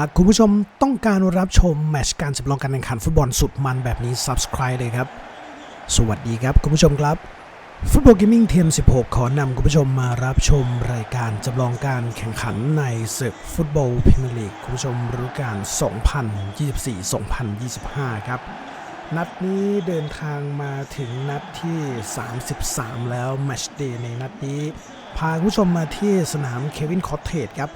หากคุณผู้ชมต้องการรับชมแมตชการจำลองการแข่งขันฟุตบอลสุดมันแบบนี้ Subscribe เลยครับ สวัสดีครับคุณผู้ชมครับฟุตบอลเกมมิ่งเทียม 16 ขอนำคุณผู้ชมมารับชมรายการจำลองการแข่งขันในศึกฟุตบอลพรีเมียร์ลีกคุณผู้ชมฤดูกาล 2024-2025 ครับนัดนี้เดินทางมาถึงนัดที่ 33 แล้วแมชเดย์ในนัดนี้ พาคุณผู้ชมมาที่สนามเควินคอตเทจครับ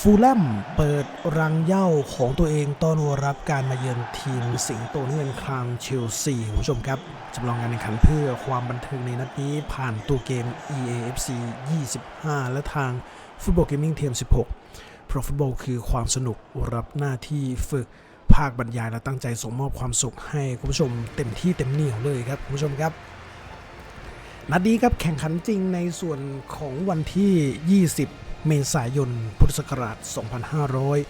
ฟูลแลมเปิดรังเย้าของตัวเองต้อนรับการมาเยือนทีมสิงโตน้ำเงินคลามเชลซีคุณผู้ชมครับจำลองการแข่งขันเพื่อความบันเทิงในนัดนี้ผ่านตัวเกม EAFC 25 และทางฟุตบอลเกมมิ่งเทียม 16 เพราะฟุตบอลคือความสนุกรับหน้าที่ฝึกภาคบรรยายและตั้งใจส่งมอบความสุขให้คุณผู้ชมเต็มที่เต็มเหนียวเลยครับคุณผู้ชมครับนัดนี้ครับแข่งขันจริงในส่วนของวันที่ 20 เมษายน พุทธศักราช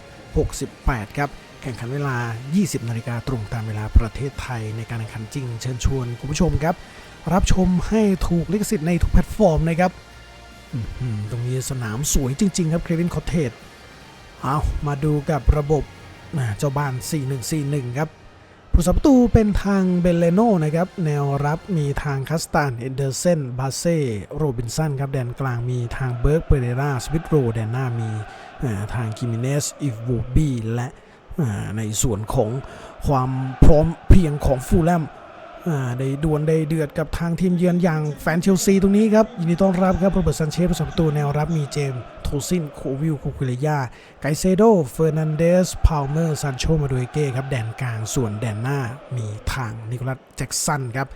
2568 ครับ แข่งขันเวลา 20 นาฬิกาตรงตามเวลาประเทศไทยในการแข่งขันจริง เชิญชวนคุณผู้ชมครับ รับชมให้ถูกลิขสิทธิ์ในทุกแพลตฟอร์มนะครับตรงนี้สนามสวยจริง ๆ ครับเควินคอเทจเอามาดูกับระบบเจ้าบ้าน 4141 ครับ ผู้สับประตูเป็นทางเบลเลโนนะครับ แนวรับมีทางคัสตานเอนเดอร์เซนบาเซ่โรบินสันครับแดนกลางมีทางเบิร์กเปเรราสวิตโรแดนหน้ามีทางกิมิเนสอิฟบูบี้และในส่วนของความพร้อมเพียงของฟูลแลม ได้ดวลได้เดือดกับทางทีมเยือนอย่างแฟนเชลซีตรงนี้ครับ ยินดีต้อนรับครับโรเบิร์ตซันเชสผู้สับประตูแนวรับมีเจมส์โทซินโควิลคูคุเรยาไกเซโดเฟอร์นันเดสพาวเมอร์ซันโชมาดูเอเก้ครับ แดนกลางส่วนแดนหน้ามีทางนิโคลัสแจ็กสันครับ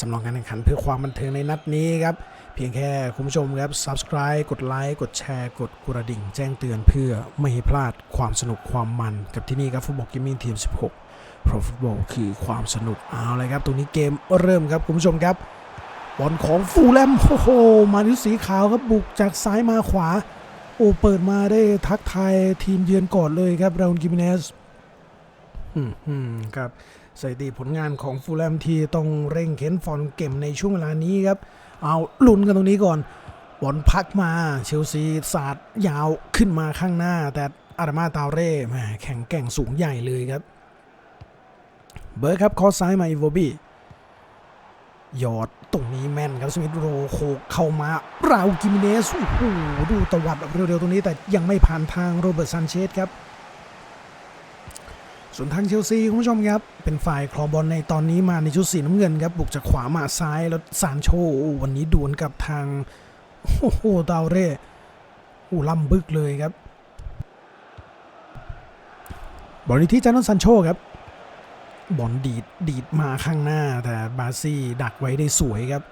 จำลองการแข่งขันเพื่อความบันเทิงในนัดนี้ครับ เพียงแค่คุณผู้ชมครับ Subscribe กดไลค์กดแชร์กดกระดิ่ง แจ้งเตือนเพื่อไม่ให้พลาดความสนุกความมันกับที่นี่ครับฟุตบอลเกมมิ่งทีม 16 เพราะฟุตบอลคือความสนุกเอาเลยครับ ตรงนี้เกมเริ่มครับคุณผู้ชมครับบอลของฟูลแลมโอ้โหมานิวสีขาวครับบุกจากซ้ายมาขวา โอ้เปิดมาได้ทักทายทีมเยือนก่อนเลยครับราอุลกิมิเนสอืมอืมครับสถิติผลงานของฟูลแลมที่ต้องเร่งเข็นฟอร์มเก็มในช่วงเวลานี้ครับ เอาลุ้นกันตรงนี้ก่อนบอลพักมาเชลซีสาดยาวขึ้นมาข้างหน้า แต่อารามาตาเร่แหมแข็งแกร่งสูงใหญ่เลยครับ เบิร์ดครับคอซ้ายมาอีโวบี้หยอดตรงนี้แม่นครับสมิธโรโคเข้ามาราอูกิมเนสโอ้โหดูตวัดแบบเร็วๆตรงนี้แต่ยังไม่ผ่านทางโรเบิร์ตซันเชสครับ ส่วนทางเชลซีคุณผู้ชมครับ เป็นฝ่ายครองบอลในตอนนี้มาในชุดสีน้ำเงินครับ บุกจากขวามาซ้ายแล้วซานโชวันนี้ดวลกับทางโอ้โหดาวเร่โอ้ล่ำบึกเลยครับ บอลนี้ที่จานนซันโชครับ บอลดีดดีดมาข้างหน้าแต่บาซี่ดักไว้ได้สวยครับ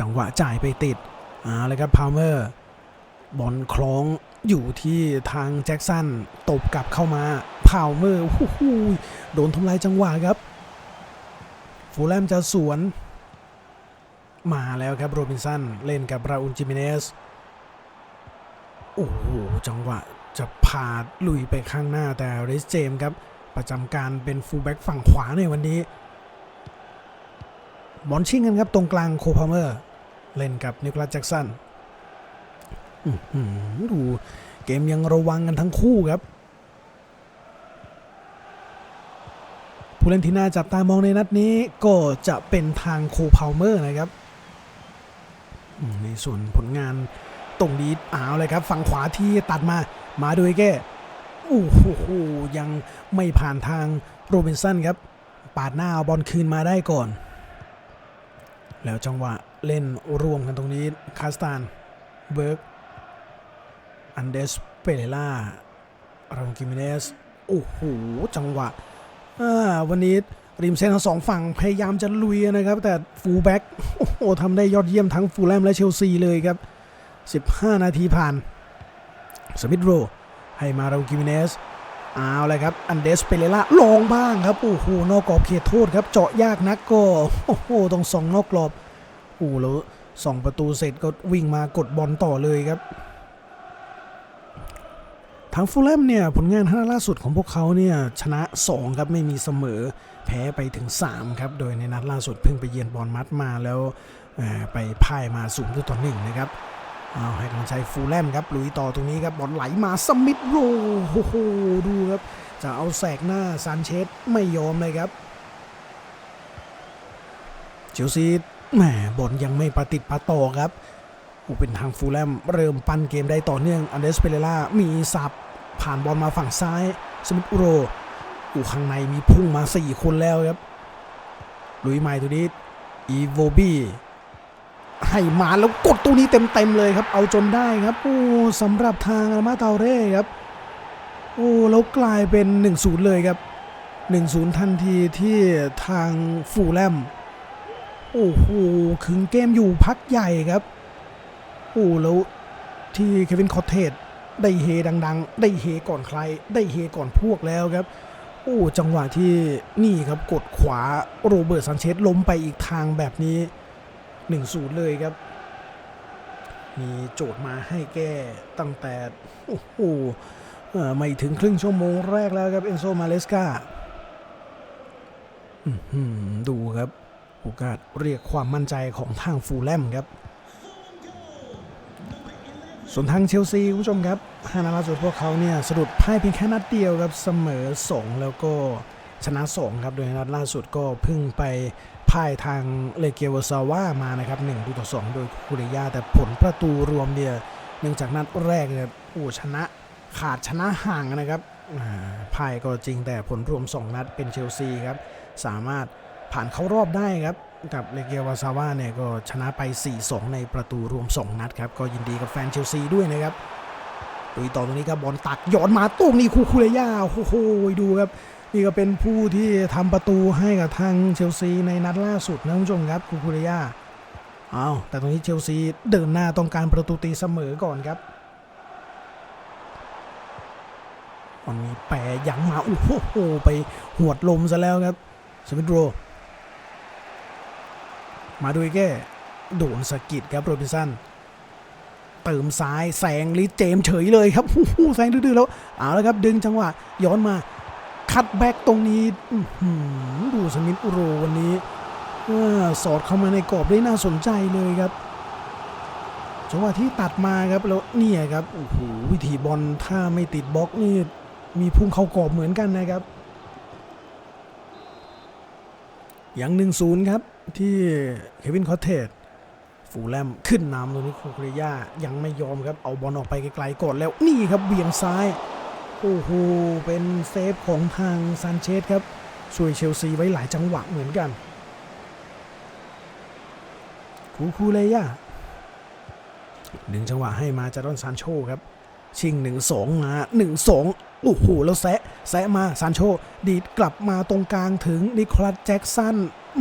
จังหวะจ่ายไปติดเอาเลยครับพาวเมอร์บอลคล้องอยู่ที่ทางแจ็คสันตบกลับเข้ามาพาวเมอร์โอ้โหโดนทำลายจังหวะครับฟูลแลมจะสวน มาแล้วครับโรบินสันเล่นกับราอุลจิมิเนสโอ้โหจังหวะ จะพาลุยไปข้างหน้าแต่เรสเจมส์ครับ ประจำการเป็นฟูลแบ็กฝั่งขวาในวันนี้ บอลชิงกันครับตรงกลางโคพาเมอร์ เล่นกับนิโคลัสแจ็กสันดูเกมยังระวังกันทั้งคู่ครับ ผู้เล่นที่น่าจับตามองในนัดนี้ก็จะเป็นทางโคพาเมอร์นะครับในส่วนผลงาน ตรงนี้เอาวเลยครับ ฝั่งขวาที่ตัดมา มาโดยแก้โอ้โหยังไม่ผ่านทางโรบินสันครับ ปาดหน้าบอลคืนมาได้ก่อน แล้วจังหวะเล่นรวมกันตรงนี้คาสตานเบิร์กอันเดสเปเรล่ารากิมิเนสโอ้โหจังหวะวันนี้ริมเส้นทั้งสองฝั่งพยายามจะลุยนะครับ แต่ฟูลแบ็กโอ้โหทำได้ยอดเยี่ยมทั้งฟูลแลมและเชลซีเลยครับ 15 นาทีผ่าน สมิธโร ให้มาราอูกิมิเนสเอาเลยครับ อันเดสเปเรล่าลองบ้างครับ โอ้โห นอกกรอบเขตโทษครับ เจาะยากนักก็ โอ้โห ต้องส่องนอกกรอบ โอ้โหแล้วส่องประตูเสร็จก็วิ่งมากดบอลต่อเลยครับ ทางฟูลแลมเนี่ยผลงานห้าล่าสุดของพวกเขาเนี่ยชนะ 2 ครับไม่มีเสมอแพ้ไปถึง 3 ครับ โดยในนัดล่าสุดเพิ่งไปเยือนบอลมัดมาแล้วไปพ่ายมาสูงต่อหนึ่งนะครับ เอาให้กำลังใจฟูลแลมครับลุยต่อตรงนี้ครับบอลไหลมาสมิธโรโอ้โหดูครับ จะเอาแสกหน้าซานเชสไม่ยอมเลยครับเชลซีแหมบอลยังไม่ประติดประต่อครับอ้เป็นทางฟูลแลมเริ่มปั้นเกมได้ต่อเนื่องอันเดรสเปเรล่ามีสับผ่านบอลมาฝั่งซ้ายสมิธโรอูข้างในมีพุ่งมา 4 คนแล้วครับลุยใหม่ตัวนี้อีโวบี้ ให้มาแล้วกดตัวนี้เต็มๆเลยครับ เอาจนได้ครับ โอ้สำหรับทางอามาเตาเร่ครับ โอ้แล้วกลายเป็น 1-0 เลยครับ 1-0 ทันทีที่ทางฟูแลมโอ้โหขึงเกมอยู่พักใหญ่ครับโอ้แล้วที่เควินคอตเทสได้เฮดังๆ ได้เฮก่อนใคร ได้เฮก่อนพวกแล้วครับ โอ้จังหวะที่นี่ครับกดขวาโรเบิร์ตซันเชสล้มไปอีกทางแบบนี้ 1-0 เลยครับ มีโจทย์มาให้แก้ตั้งแต่โอ้โหไม่ถึงครึ่งชั่วโมงแรกแล้วครับ เอนโซมาเลสกาดูครับ โอกาสเรียกความมั่นใจของทางฟูลแลมครับ ส่วนทางเชลซีคุณผู้ชมครับฮานาลาสุดพวกเขาเนี่ยสะดุดพ่ายเพียงแค่นัดเดียวครับ เสมอ 2 แล้วก็ชนะ 2 ครับ โดยนัดล่าสุดก็เพิ่งไป พ่ายทางเลเกวซาว่ามานะครับ1ประตูต่อ2โดยคุริยาแต่ผลประตูรวมเนี่ยเนื่องจากนัดแรกเนี่ยโอ้ชนะขาดชนะห่างนะครับอ่าพ่ายก็จริงแต่ผลรวม 2 นัดเป็นเชลซีครับ สามารถผ่านเข้ารอบได้ครับ กับเลเกียวาซาว่าเนี่ยก็ชนะไป 4-2 ในประตูรวม 2 นัดครับ ก็ยินดีกับแฟนเชลซีด้วยนะครับดูต่อตรงนี้ครับบอลตักย้อนมาตุ้มนี่คูคูเรย่าโอ้โหดูครับ นี่ก็เป็นผู้ที่ทำประตูให้กับทางเชลซีในนัดล่าสุดนะคุณผู้ชมครับคูคูเรยาอ้าวแต่ตรงนี้เชลซีเดินหน้าต้องการประตูตีเสมอก่อนครับมันมีแปรยังมาโอ้โหไปหวดลมซะแล้วครับสมิธโร มาดูแก้โดนสกิดครับโรบินสันเติมซ้ายแซงลิเจมเฉยเลยครับโอ้โหแซงดื้อๆแล้วเอาแล้วครับดึงจังหวะย้อนมา คัดแบ็กตรงนี้ดูสมิธโรวันนี้อสอดเข้ามาในกรอบได้น่าสนใจเลยครับจังหวะที่ตัดมาครับแล้วเนี่ยครับโอ้โหวิธีบอลถ้าไม่ติดบล็อกนี่มีพุ่งเข้ากรอบเหมือนกันนะครับอย่างหนึ่งศูนย์ครับ ที่เควินคอเทสฟูลแลมขึ้นนำตรงนี้คูเรียายังไม่ยอมครับ เอาบอลออกไปไกลๆก่อนแล้วนี่ครับเบี่ยงซ้าย โอ้โห เป็นเซฟของทางซานเชสครับช่วยเชลซีไว้หลายจังหวะเหมือนกัน คูคูเรย่าหนึ่งจังหวะให้มาจารอนซานโชครับ ชิงหนึ่งสองมาหนึ่งสองโอ้โห แล้วแซะ แซะมาซานโช ดีดกลับมาตรงกลางถึงนิโคลัสแจ็กสัน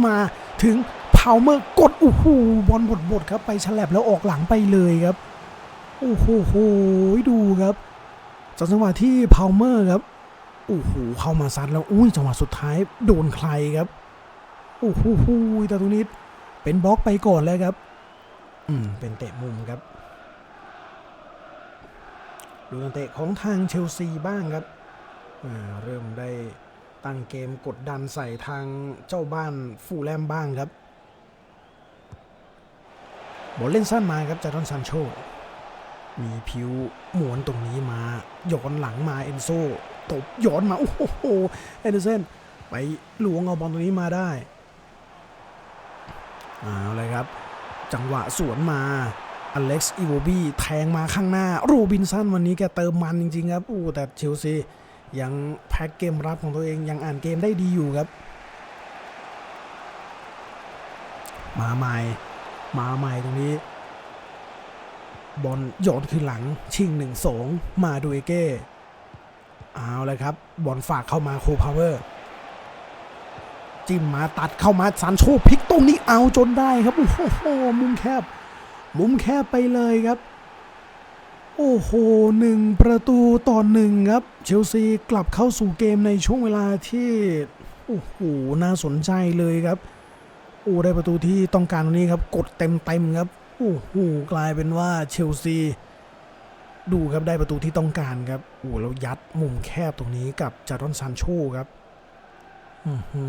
มาถึงพาวเมอร์กด โอ้โห บอลบดบดครับ ไปฉลับแล้วออกหลังไปเลยครับ โอ้โห ดูครับ จากจังหวะที่พาวเมอร์ครับโอ้โหเข้ามาซัดแล้วอุ้ยจังหวะสุดท้ายโดนใครครับโอ้โหโหแต่ตรงนี้เป็นบล็อกไปก่อนแล้วครับ อืมเป็นเตะมุมครับดูการเตะของทางเชลซีบ้างครับเริ่มได้ตั้งเกมกดดันใส่ทางเจ้าบ้านฟูแลมบ้างครับบอลเล่นสั้นมาครับจารอนซานโช มีผิวหมวนตรงนี้มาย้อนหลังมาเอนโซตบย้อนมา โอ้โหเอเดอร์เซนไปหลวงเอาบอลตรงนี้มาได้เอาเลยครับ จังหวะสวนมาอเล็กซ์อีโวบีแทงมาข้างหน้า โรบินสันวันนี้แกเติมมันจริง ๆ ครับอู้แต่เชลซียังแพ็กเกมรับของตัวเองยังอ่านเกมได้ดีอยู่ครับ มาใหม่ มาใหม่ตรงนี้ บอลโยนขึ้นหลังชิงหนึ่งสองมาดูเอเก้เอาเลยครับ บอลฝากเข้ามาโคพาวเวอร์ จิ้มมาตัดเข้ามาซานโชพลิกตรงนี้เอาจนได้ครับ โอ้โห มุมแคบ มุมแคบไปเลยครับ โอ้โหหนึ่งประตูต่อหนึ่งครับ เชลซีกลับเข้าสู่เกมในช่วงเวลาที่ โอ้โห น่าสนใจเลยครับ โอ้ได้ประตูที่ต้องการตรงนี้ครับ กดเต็มเต็มครับ โอ้โหกลายเป็นว่าเชลซีดูครับได้ประตูที่ต้องการครับโอ้แล้วยัดมุมแคบตรงนี้กับจารอนซานโชครับอื้อหื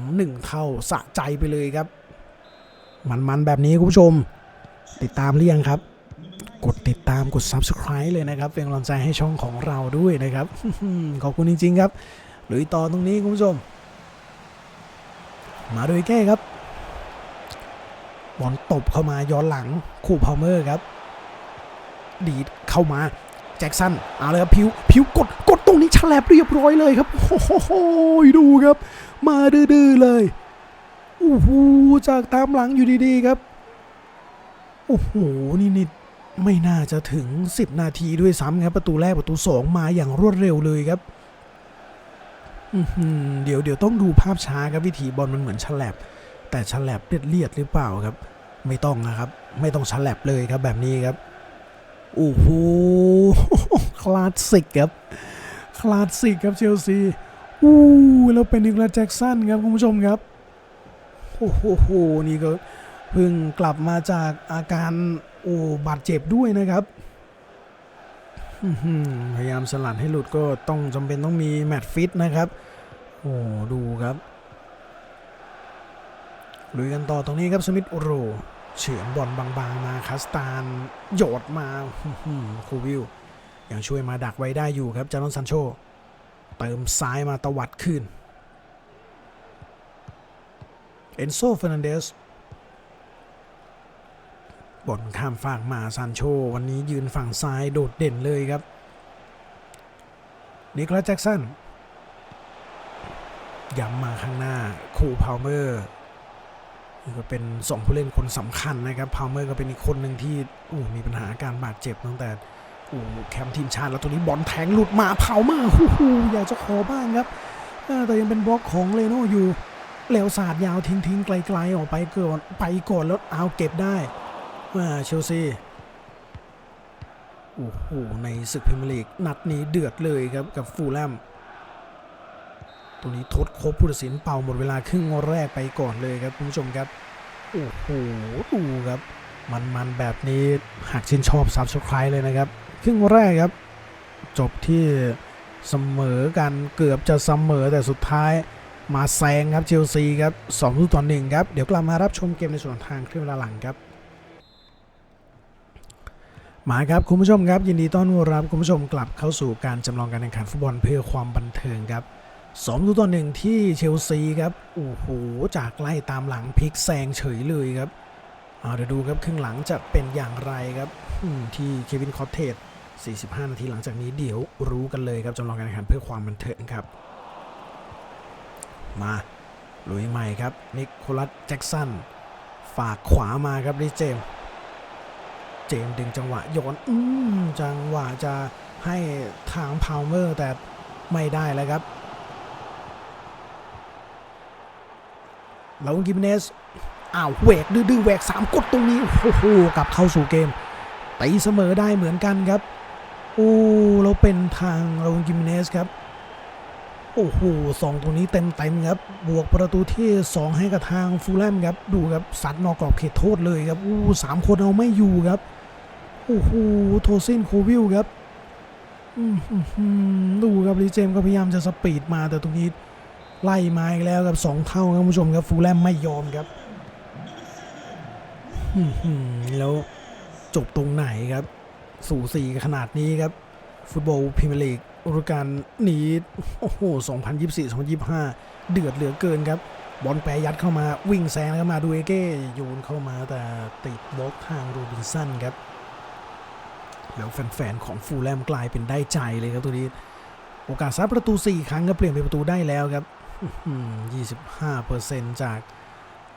อหนึ่งเท่าสะใจไปเลยครับ มันๆแบบนี้คุณผู้ชม ติดตามหรือยังครับกดติดตามกด Subscribe เลยนะครับ เป็นกำลังใจให้ช่องของเราด้วยนะครับ ขอบคุณจริง ๆ ครับ หรือต่อตรงนี้คุณผู้ชม มาโดยแก้ครับ บอลตบเข้ามาย้อนหลังคู่พาวเมอร์ครับ ดีดเข้ามาแจ็คสันเอาเลยครับพิวพิวกดกดตรงนี้ฉลับเรียบร้อยเลยครับโอ้โหดูครับ มาดื้อเลยโอ้โหจากตามหลังอยู่ดีๆครับโอ้โหนี่นี่ไม่น่าจะถึง 10 นาทีด้วยซ้ำครับ ประตูแรกประตู 2 มาอย่างรวดเร็วเลยครับเดี๋ยวเดี๋ยวต้องดูภาพช้าครับวิธีบอลมันเหมือนฉลับ แต่ฉลับเลียดเลียดหรือเปล่าครับ ไม่ต้องนะครับ ไม่ต้องฉลับเลยครับแบบนี้ครับโอ้โหคลาสสิกครับคลาสสิกครับเชลซีอู้แล้วเป็นนิโคลัสแจ็กสันครับคุณผู้ชมครับโอ้โหนี่ก็เพิ่งกลับมาจากอาการโอ้บาดเจ็บด้วยนะครับพยายามสลัดให้หลุดก็ต้องจำเป็นต้องมีแมตช์ฟิตนะครับ โอ้ดูครับ ลุยกันต่อตรงนี้ครับสมิธโอโรเฉือนบอลบางๆมาคาสตานโยดมาคูวิลยังช่วยมาดักไว้ได้อยู่ครับจานอนซันโชเติมซ้ายมาตวัดขึ้นเอนโซเฟรนันเดสบอลข้ามฝั่งมาซานโชวันนี้ยืนฝั่งซ้ายโดดเด่นเลยครับนิโคลัสแจ็กสันย้ำมาข้างหน้า คูพาวเมอร์ ก็เป็นสองผู้เล่นคนสำคัญนะครับพาวเมอร์ก็เป็นอีกคนหนึ่งที่อ้มีปัญหาการบาดเจ็บตั้งแต่โอ้แคมป์ทีมชาติแล้วตัวนี้บอลแทงหลุดมาเผามาฮู้ฮู้อยากจะขอบ้างครับแต่ยังเป็นบล็อกของเลโน่อยู่แล้วสาดยาวทิ้งทิ้งไกลๆออกไปก่อนไปก่อนแล้วเอาเก็บได้เชลซีโอ้โหในศึกพรีเมียร์ลีกนัดนี้เดือดเลยครับกับฟูลแลม ตัวนี้ทดครบผู้ตัดสินเป่าหมดเวลาครึ่งแรกไปก่อนเลยครับคุณผู้ชมครับ โอ้โหดูครับ มันๆแบบนี้หากชื่นชอบซับสไคร b e เลยนะครับ ครึ่งแรกครับ จบที่เสมอกันเกือบจะเสมอแต่สุดท้ายมาแซงครับเชลซีครับ2ลูกต่อหนึ่งครับ เดี๋ยวกลับมารับชมเกมในส่วนทางครึ่งเวลาหลังครับมาครับคุณผู้ชมครับยินดีต้อนรับคุณผู้ชมกลับเข้าสู่การจำลองการแข่งขันฟุตบอลเพื่อความบันเทิงครับ 2ลูกต่อหนึ่งที่เชลซีครับ โอ้โห จากไล่ตามหลังพลิกแซงเฉยเลยครับเอาเดี๋ยวดูครับครึ่งหลังจะเป็นอย่างไรครับที่เควินคอตเทส45 นาทีหลังจากนี้เดี๋ยวรู้กันเลยครับจำลองการแข่งขันเพื่อความบันเทิงครับ มาลุยใหม่ครับ นิโคลัสแจ็กสัน ฝากขวามาครับดิเจม เจมดึงจังหวะโยนอืมจังหวะจะให้ทางพาวเมอร์แต่ไม่ได้แล้วครับ แล้วกิมเนสอ้าวแหวกดื้อแหวกสามกดตรงนี้โอ้โหกลับเข้าสู่เกมตีเสมอได้เหมือนกันครับโอ้เราเป็นทางเรากิมเนสครับโอ้โหสองตัวนี้เต็มเต็มครับ บวกประตูที่ 2 ให้กับทางฟูลแลมครับ ดูครับ สัตว์นอกกรอบเขตโทษเลยครับ อู้สามคนเอาไม่อยู่ครับ โอ้โห โทซินโควิลครับ ดูครับลีเจมส์ก็พยายามจะสปีดมาแต่ตรงนี้ ไล่มาอีกแล้วครับสองเท่าครับคุณผู้ชมครับฟูลแลมไม่ยอมครับแล้วจบตรงไหนครับ สู่สี่ขนาดนี้ครับ ฟุตบอลพรีเมียร์ลีกฤดูกาลนี้โอ้โห 2024-2025 เดือดเหลือเกินครับบอลแปรยัดเข้ามาวิ่งแซงแล้วมาดูเอเก้โยนเข้ามาแต่ติดบล็อกทางโรบินสันครับ แล้วแฟนๆของฟูลแลมกลายเป็นได้ใจเลยครับตัวนี้ โอกาสซัดประตู 4 ครั้งก็เปลี่ยนเป็นประตูได้แล้วครับ 25%จาก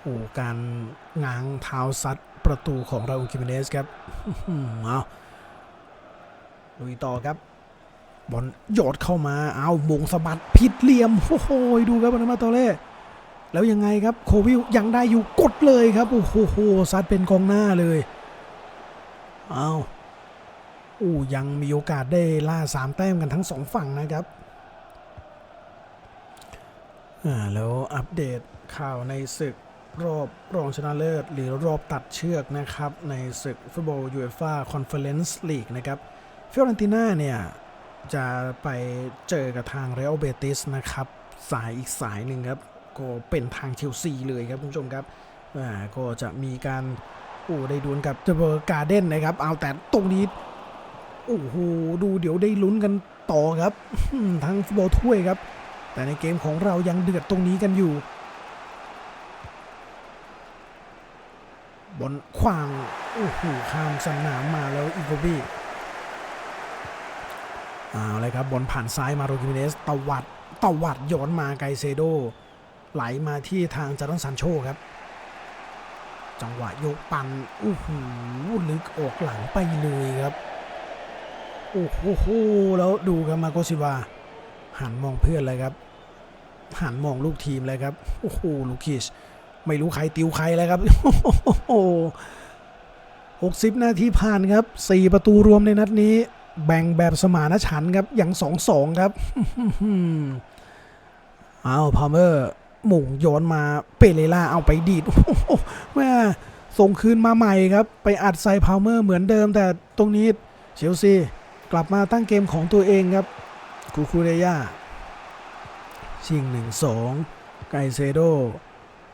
โอ้การง้างเท้าซัดประตูของราอูคิมเนสครับอื้อหือเอาลุยต่อครับ บอลโยดเข้ามา เอามงสะบัดผิดเหลี่ยม โอ้โห ดูครับบอลมาโตเล่แล้วยังไงครับ โควิลยังได้อยู่กดเลยครับ โอ้โหซัดเป็นกองหน้าเลย เอาอู้ยังมีโอกาสได้ล่าสามแต้มกันทั้งสองฝั่งนะครับ แล้วอัปเดตข่าวในศึกรอบรองชนะเลิศ หรือรอบตัดเชือกนะครับ ในศึกฟุตบอลยูเอฟ่าคอนเฟอเรนซ์ลีกนะครับฟิออเรนติน่าเนี่ย จะไปเจอกับทางเรอัลเบติสนะครับ สายอีกสายหนึ่งครับ ก็เป็นทางเชลซีเลยครับคุณผู้ชมครับอ่าก็จะมีการโอ้ได้ดวลกับเจเบอร์การ์เด้นนะครับ เอาแต่ตรงนี้ โอ้โห ดูเดี๋ยวได้ลุ้นกันต่อครับ ทั้งฟุตบอลถ้วยครับ แต่ในเกมของเรายังเดือดตรงนี้กันอยู่บอลขวางโอ้โหข้ามสนามมาแล้วอีโกบี้เอาเลยครับบอลผ่านซ้ายมาโรกิมิเนสตวัดตวัดย้อนมาไกเซโด ไหลมาที่ทางจาร์นซานโชครับ จังหวะโยกปันโอ้โหลึกออกหลังไปเลยครับ โอ้โหแล้วดูครับมาโกซิวา หันมองเพื่อนเลยครับ หันมองลูกทีมเลยครับ โอ้โหลูคิชไม่รู้ใครติวใครแล้วครับโอ้โหกสิบนาทีผ่านครับสี่ประตูรวมในนัดนี้ แบ่งแบบสมานฉันครับอย่างสองสองครับเอาพาเมอร์หม่งย้อนมาเปเรล่าเอาไปดีดแม่ส่งคืนมาใหม่ครับ ไปอัดใส่พาวเมอร์เหมือนเดิม แต่ตรงนี้เชลซีกลับมาตั้งเกมของตัวเองครับ คูคูเรย่าชิงหนึ่งสองไกเซโด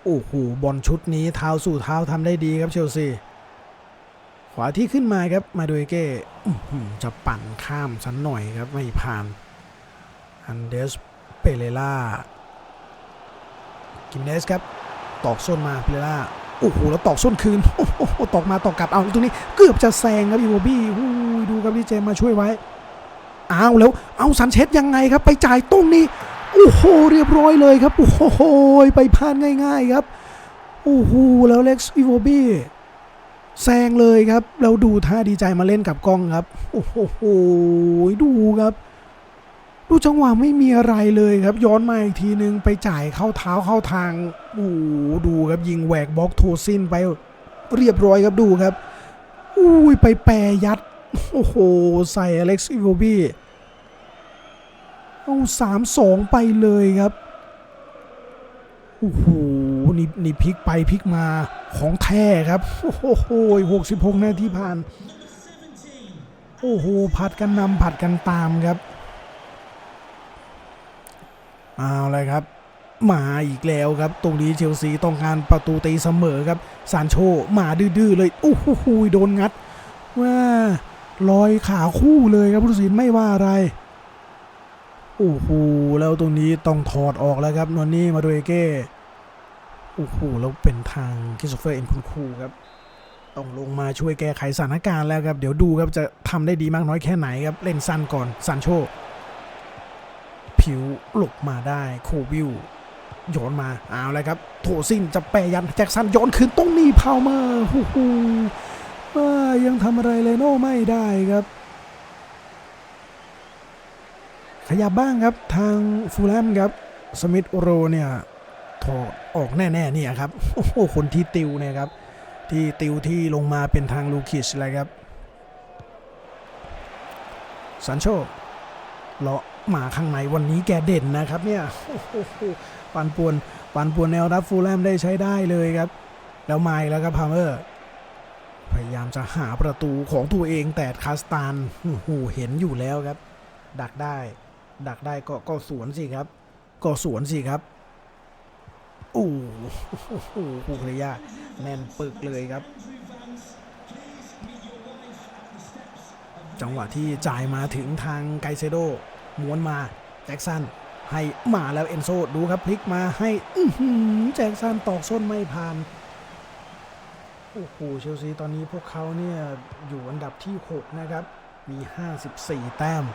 โอ้โหบอลชุดนี้เท้าสู่เท้าทำได้ดีครับเชลซีขวาที่ขึ้นมาครับมาโดยเก้จะปั่นข้ามสันหน่อยครับไม่ผ่านอันเดสเปเรล่ากิมเนสครับตอกส้นมาเปเรล่าโอ้โหแล้วตอกส้นคืนโอ้โหตอกมาตอกกลับเอาตรงนี้เกือบจะแซงครับอีโวบี้ดูครับดีเจมาช่วยไว้ เอาแล้วเอาสันเช็ดยังไงครับ ไปจ่ายตรงนี้โอ้โหเรียบร้อยเลยครับโอ้โหไปพลาดง่าย ๆครับโอ้โหแล้วเล็กซ์อีโวบี้แซงเลยครับ เราดูท่าดีใจมาเล่นกับกล้องครับ โอ้โหดูครับ ดูจังหวะไม่มีอะไรเลยครับ ย้อนมาอีกทีนึงไปจ่ายเข้าเท้าเข้าทางโอ้ดูครับยิงแหวกบล็อกโทซินไปเรียบร้อยครับดูครับอุ้ยไปแปรยัด อ้โห ใส่อเล็กซ์อีโวบี้เอาสามสองไปเลยครับ โอ้โห นี่นี่พลิกไปพลิกมาของแท้ครับ โอ้โหหกสิบหกนาทีผ่าน โอ้โห ผัดกันนำผัดกันตามครับเอาเลยครับ มาอีกแล้วครับ ตรงนี้เชลซีต้องการประตูตีเสมอครับซานโชมาดื้อๆเลย โอ้โหโดนงัดว่า ลอยขาคู่เลยครับผู้ตัดสินไม่ว่าอะไรโอ้โหแล้วตรงนี้ต้องถอดออกแล้วครับนวลนี่มาโดยเก้โอ้โหแล้วเป็นทางคริสโตเฟอร์เอ็นคุณคูครับต้องลงมาช่วยแก้ไขสถานการณ์แล้วครับ เดี๋ยวดูครับจะทำได้ดีมากน้อยแค่ไหนครับ เล่นสั้นก่อนซานโช ผิวหลบมาได้โควิลย้อนมาเอาเลยครับ โถซินจะแปรยันแจ็คสันย้อนคืนตรงนี้พาวเมอร์ฮู้ฮู้ว่า ยังทำอะไรเลโน่ไม่ได้ครับ ขยับบ้างครับทางฟูลแลมครับ สมิธโรเนี่ยถอดออกแน่ๆเนี่ยครับ โอ้โห คนที่ติวเนี่ยครับ ที่ติวที่ลงมาเป็นทางลูคิชเลยครับซันโชเลาะมาข้างในวันนี้แกเด่นนะครับเนี่ยปันป่วนปันป่วนแนวรับฟูลแลมได้ใช้ได้เลยครับ แล้วไมาอีกแล้วครับพาเมอร์ พยายามจะหาประตูของตัวเองแต่คาสตานโอ้โหเห็นอยู่แล้วครับ ดักได้ ดักได้ก็ก็สวนสิครับ ก็สวนสิครับโอ้โหคูเครยาแน่นปึกเลยครับ จังหวะที่จ่ายมาถึงทางไกเซโดม้วนมาแจ็คสันให้มาแล้วเอนโซดูครับพลิกมาให้แจ็คสันตอกส้นไม่ผ่าน โอ้โหเชลซีตอนนี้พวกเขาเนี่ยอยู่อันดับที่ 6 นะครับ มี 54 แต้ม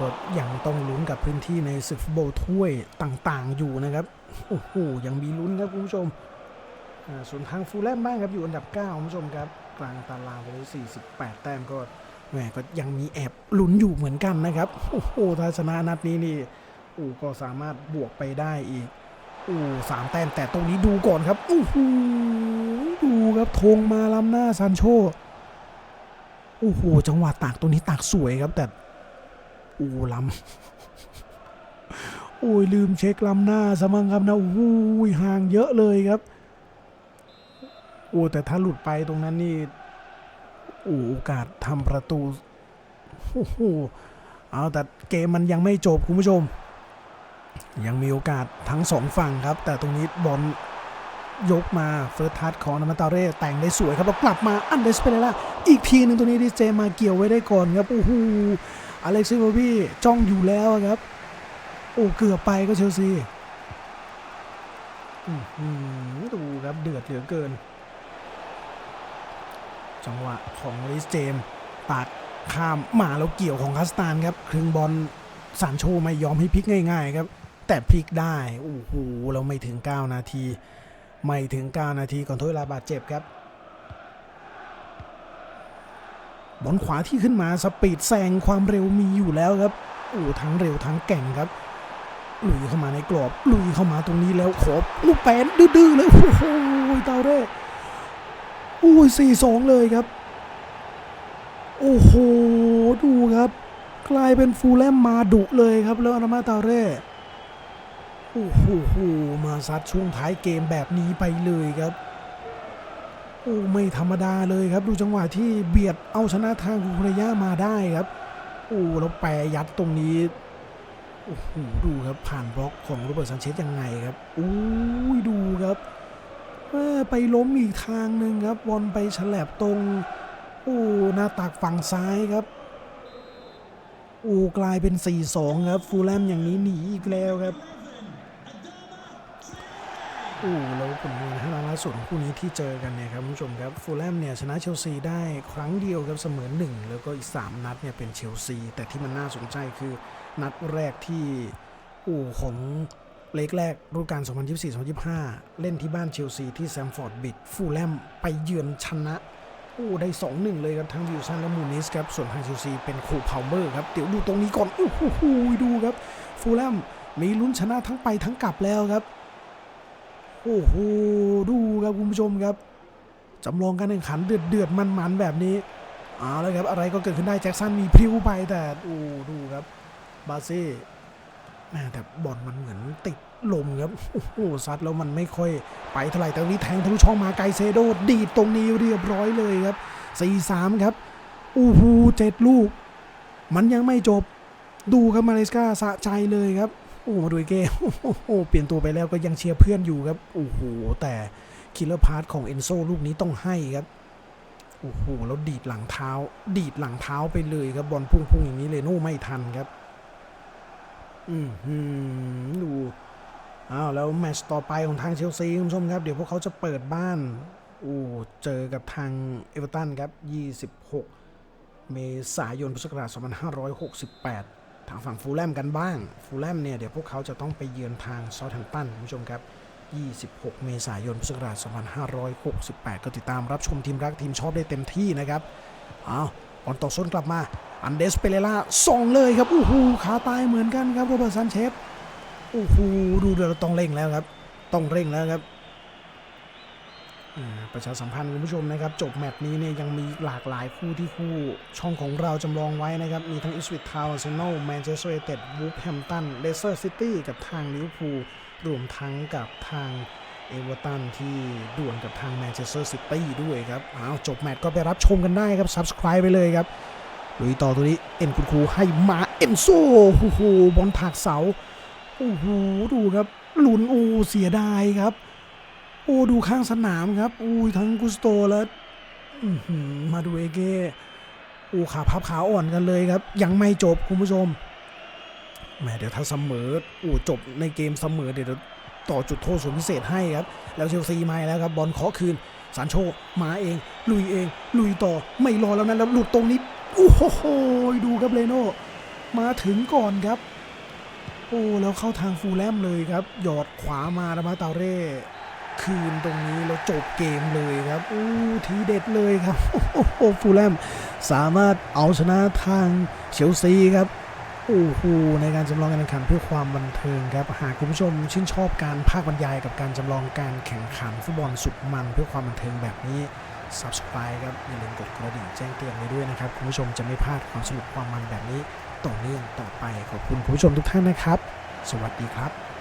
ก็ยังต้องลุ้นกับพื้นที่ในศึกฟุตบอลถ้วยต่างๆ อยู่นะครับ โอ้โห ยังมีลุ้นครับคุณผู้ชมส่วนทางฟูลแลมบ้างครับอยู่อันดับ 9 คุณผู้ชมครับ กลางตารางไปเลย48 แต้มก็แหมก็ยังมีแอบลุ้นอยู่เหมือนกันนะครับ โอ้โหถ้าชนะนัดนี้นี่อ้ก็สามารถบวกไปได้อีก อ้สามแต้มแต่ตรงนี้ดูก่อนครับโอ้โหดูครับธงมาล้ำหน้าซันโชโอ้โหจังหวะตากตรงนี้ตากสวยครับแต่โอ้ล้ำโอ้ยลืมเช็คล้ำหน้าสมังครับนะโอ้ยห่างเยอะเลยครับโอ้แต่ถ้าหลุดไปตรงนั้นนี่โอ้โอกาสทำประตูโอ้โหเอาแต่เกมมันยังไม่จบคุณผู้ชม ยังมีโอกาสทั้งสองฝั่งครับ แต่ตรงนี้บอลยกมาเฟิร์สทัชของนามาตาเร่แต่งได้สวยครับแล้วกลับมาอันเดสเปเรล่าอีกทีหนึ่งตัวนี้ดิเจมาเกี่ยวไว้ได้ก่อนครับโอ้โหอเล็กซิโวบีจ้องอยู่แล้วครับ โอ้เกือบไปก็เชลซีดูครับเดือดเหลือเกิน จังหวะของลิสเจมตัดข้ามมาแล้วเกี่ยวของคัสตานครับ ครึ่งบอลซานโชไม่ยอมให้พลิกง่าย ๆ ครับ แต่พลิกได้โอ้โหเราไม่ถึง 9 นาที ไม่ถึง 9 นาทีก่อนทดเวลาบาดเจ็บครับบอลขวาที่ขึ้นมาสปีดแซงความเร็วมีอยู่แล้วครับโอ้ทั้งเร็วทั้งแก่งครับลุยเข้ามาในกรอบลุยเข้ามาตรงนี้แล้วขอบลูกแปนดื้อๆเลยโอ้โหเตาเร่โอ้ยสี่สองเลยครับ โอ้โห ดูครับ กลายเป็นฟูลแลมมาดุเลยครับ แล้วอานามาเตาเร่ โอ้โหโหมาซัดช่วงท้ายเกมแบบนี้ไปเลยครับโอ้ไม่ธรรมดาเลยครับ ดูจังหวะที่เบียดเอาชนะทางคุเรยามาได้ครับโอ้แล้วแปรยัดตรงนี้โอ้โหดูครับผ่านบล็อกของโรเบิร์ตซันเชสยังไงครับโอ้ยดูครับไปล้มอีกทางหนึ่งครับบอลไปฉลับตรงโอ้หน้าตักฝั่งซ้ายครับโอ้กลายเป็น 4-2 ครับ ฟูลแลมอย่างนี้หนีอีกแล้วครับ อ้แล้วผลงานห้าล่าสุดของคู่นี้ที่เจอกันเนี่ยครับคุณผู้ชมครับฟูลแลมเนี่ยชนะเชลซีได้ครั้งเดียวครับเสมอหนึ่งแล้วก็อีก 3 นัดเนี่ยเป็นเชลซี แต่ที่มันน่าสนใจคือนัดแรกที่โอ้ของเลกแรกฤดูกาล 2024-2025 เล่นที่บ้านเชลซีที่แซมฟอร์ดบิดฟูลแลมไปเยือนชนะโอ้ได้ 2-1 เลยครับ ทั้งวิลสันและมูนิสครับ ส่วนทางเชลซีเป็นโคพาวเมอร์ครับ เดี๋ยวดูตรงนี้ก่อน โอ้โหดูครับ ฟูลแลมมีลุ้นชนะทั้งไปทั้งกลับแล้วครับ โอ้โหดูครับคุณผู้ชมครับจำลองการแข่งขันเดือดเดือดมันมันแบบนี้เอาเลยครับอะไรก็เกิดขึ้นได้แจ็คสันมีพริ้วไปแต่โอ้ดูครับบาเซ่แม่แต่บอลมันเหมือนติดลมครับโอ้โหซัดแล้วมันไม่ค่อยไปเท่าไหร่แต่วันนี้แทงทะลุช่องมาไกลเซโดดีดตรงนี้เรียบร้อยเลยครับ4-3ครับอู้หูเจ็ดลูก มันยังไม่จบ ดูครับมาเลสกาสะใจเลยครับ โอ้มาดูอีกเกมโอ้โหเปลี่ยนตัวไปแล้วก็ยังเชียร์เพื่อนอยู่ครับโอ้โหแต่คิลเลอร์พาร์ทของเอนโซลูกนี้ต้องให้ครับโอ้โหแล้วดีดหลังเท้า ดีดหลังเท้าไปเลยครับบอลพุ่งๆอย่างนี้เลยโน่ไม่ทันครับ อืมหืมดูอ้าวแล้วแมตช์ต่อไปของทางเชลซีคุณผู้ชมครับ เดี๋ยวพวกเขาจะเปิดบ้านโอ้เจอกับทางเอเวอร์ตันครับ 26 เมษายนพุทธศักราช2568 ทางฝั่งฟูลแลมกันบ้าง ฟูลแลมเนี่ยเดี๋ยวพวกเขาจะต้องไปเยือนทางซา u แ h ม m ตันคุณผู้ชมครับ 26 เมษายนพุทธศักราช2568 ก็ติดตามรับชมทีมรักทีมชอบได้เต็มที่นะครับอ้าวบอลต่อส้นกลับมา อันเดสเปเรล่าส่งเลยครับโอ้โหขาตายเหมือนกันครับโรเบิร์ตซันเชฟโอ้โหดูเดี๋ยวเราต้องเร่งแล้วครับ ต้องเร่งแล้วครับ ประชาสัมพันธ์คุณผู้ชมนะครับ จบแมตช์นี้เนี่ยยังมีหลากหลายคู่ที่คู่ช่องของเราจำลองไว้นะครับ มีทั้งอิสวิตทาวน์เซนอลแมนเชสเตอร์ยูไนเต็ดวูฟแฮมตันเลสเตอร์ซิตี้กับทางลิเวอร์พูลรวมทั้งกับทางเอเวอร์ตันที่ดวลกับทางแมนเชสเตอร์ซิตี้ด้วยครับอ้าวจบแมตช์ก็ไปรับชมกันได้ครับ Subscribe ไปเลยครับลุยต่อตัวนี้ เอ็นคุณครูให้มาเอ็นโซโอ้โหบอลถากเสาโอ้โหดูครับลุนโอ้เสียดายครับ โอ้ดูข้างสนามครับอู้ยทั้งกุสโตและอื้อหือมาดูเอเกโอ้ขาพับขาอ่อนกันเลยครับ ยังไม่จบคุณผู้ชมแหมเดี๋ยวถ้าเสมอโอ้จบในเกมเสมอเดี๋ยวต่อจุดโทษส่วนพิเศษให้ครับ แล้วเชลซีมาแล้วครับบอลขอคืนซานโชมาเอง ลุยเอง ลุยต่อไม่รอแล้วนะแล้วหลุดตรงนี้โอ้โหดูครับเลโน่มาถึงก่อนครับ โอ้แล้วเข้าทางฟูลแลมเลยครับ หยอดขวามาแล้วมาเตาเร่ คืนตรงนี้แล้วจบเกมเลยครับอู้ทีเด็ดเลยครับโอ้โหฟูลแลมสามารถเอาชนะทางเชลซีครับโอ้โหในการจำลองการแข่งขันเพื่อความบันเทิงครับ หากคุณผู้ชมชื่นชอบการภาคบรรยายกับการจำลองการแข่งขันฟุตบอลสุดมันเพื่อความบันเทิงแบบนี้ Subscribe ครับอย่าลืมกดกระดิ่งแจ้งเตือนไว้ด้วยนะครับ คุณผู้ชมจะไม่พลาดความสนุกความมันแบบนี้ต่อเนื่องต่อไปขอบคุณคุณผู้ชมทุกท่านนะครับ สวัสดีครับ